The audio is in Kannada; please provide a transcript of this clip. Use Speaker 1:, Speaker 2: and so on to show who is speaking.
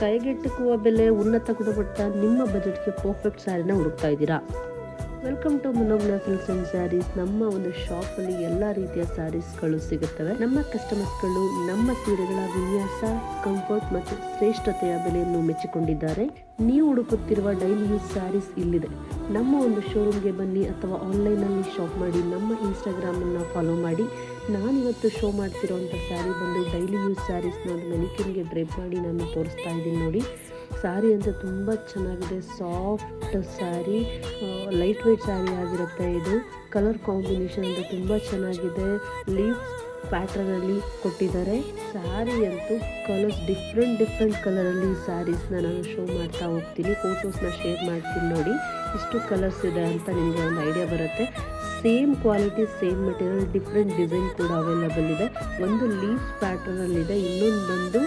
Speaker 1: ಕೈಗೆಟುಕುವ ಬೆಲೆ, ಉನ್ನತ ಗುಣಮಟ್ಟ, ನಿಮ್ಮ ಬಜೆಟ್ಗೆ ಪರ್ಫೆಕ್ಟ್ ಸ್ಯಾರಿನ ಹುಡುಕ್ತಾ ಇದ್ದೀರಾ? Welcome to Munogna silks and sarees ನಮ್ಮ ಒಂದು ಶಾಪಲ್ಲಿ ಎಲ್ಲ ರೀತಿಯ ಸ್ಯಾರೀಸ್ಗಳು ಸಿಗುತ್ತವೆ. ನಮ್ಮ ಕಸ್ಟಮರ್ಸ್ಗಳು ನಮ್ಮ ಸೀರೆಗಳ ವಿನ್ಯಾಸ ಕಂಫರ್ಟ್ ಮತ್ತು ಶ್ರೇಷ್ಠತೆಯ ಬೆಲೆಯನ್ನು ಮೆಚ್ಚಿಕೊಂಡಿದ್ದಾರೆ. ನೀವು ಹುಡುಕುತ್ತಿರುವ ಡೈಲಿ ಯೂಸ್ ಸ್ಯಾರೀಸ್ ಇಲ್ಲಿದೆ. ನಮ್ಮ ಒಂದು ಶೋರೂಮ್ಗೆ ಬನ್ನಿ ಅಥವಾ ಆನ್ಲೈನಲ್ಲಿ ಶಾಪ್ ಮಾಡಿ, ನಮ್ಮ ಇನ್ಸ್ಟಾಗ್ರಾಮನ್ನು ಫಾಲೋ ಮಾಡಿ. ನಾನಿವತ್ತು ಶೋ ಮಾಡ್ತಿರೋಂಥ ಸ್ಯಾರಿ ಬಂದು ಡೈಲಿ ಯೂಸ್ ಸ್ಯಾರೀಸ್ ನಾನು ಮೆನಿಕಿನ್ಗೆ ಡ್ರೇಪ್ ಮಾಡಿ ನಾನು ತೋರಿಸ್ತಾ ಇದ್ದೀನಿ ನೋಡಿ. ಸ್ಯಾರಿ ಅಂತ ತುಂಬ ಚೆನ್ನಾಗಿದೆ, soft sari light weight sari ಆಗಿರುತ್ತೆ ಇದು. ಕಲರ್ ಕಾಂಬಿನೇಷನ್ ಅಂತ ತುಂಬ ಚೆನ್ನಾಗಿದೆ. ಲೀವ್ಸ್ ಪ್ಯಾಟ್ರನಲ್ಲಿ ಕೊಟ್ಟಿದ್ದಾರೆ. ಸ್ಯಾರಿ ಅಂತೂ ಕಲರ್ಸ್ ಡಿಫ್ರೆಂಟ್ ಡಿಫ್ರೆಂಟ್ ಕಲರಲ್ಲಿ ಸ್ಯಾರೀಸ್ನ ನಾನು ಶೋ ಮಾಡ್ತಾ ಹೋಗ್ತೀನಿ. ಫೋಟೋಸ್ನ ಶೇರ್ ಮಾಡ್ತೀನಿ ನೋಡಿ. ಇಷ್ಟು ಕಲರ್ಸ್ ಇದೆ ಅಂತ ನಿಮಗೆ ಒಂದು ಐಡಿಯಾ ಬರುತ್ತೆ. Same quality same material different design ಕೂಡ ಅವೈಲಬಲ್ ಇದೆ. ಒಂದು ಲೀವ್ಸ್ ಪ್ಯಾಟರ್ನಲ್ಲಿದೆ ಇನ್ನೊಂದು ಬಂದು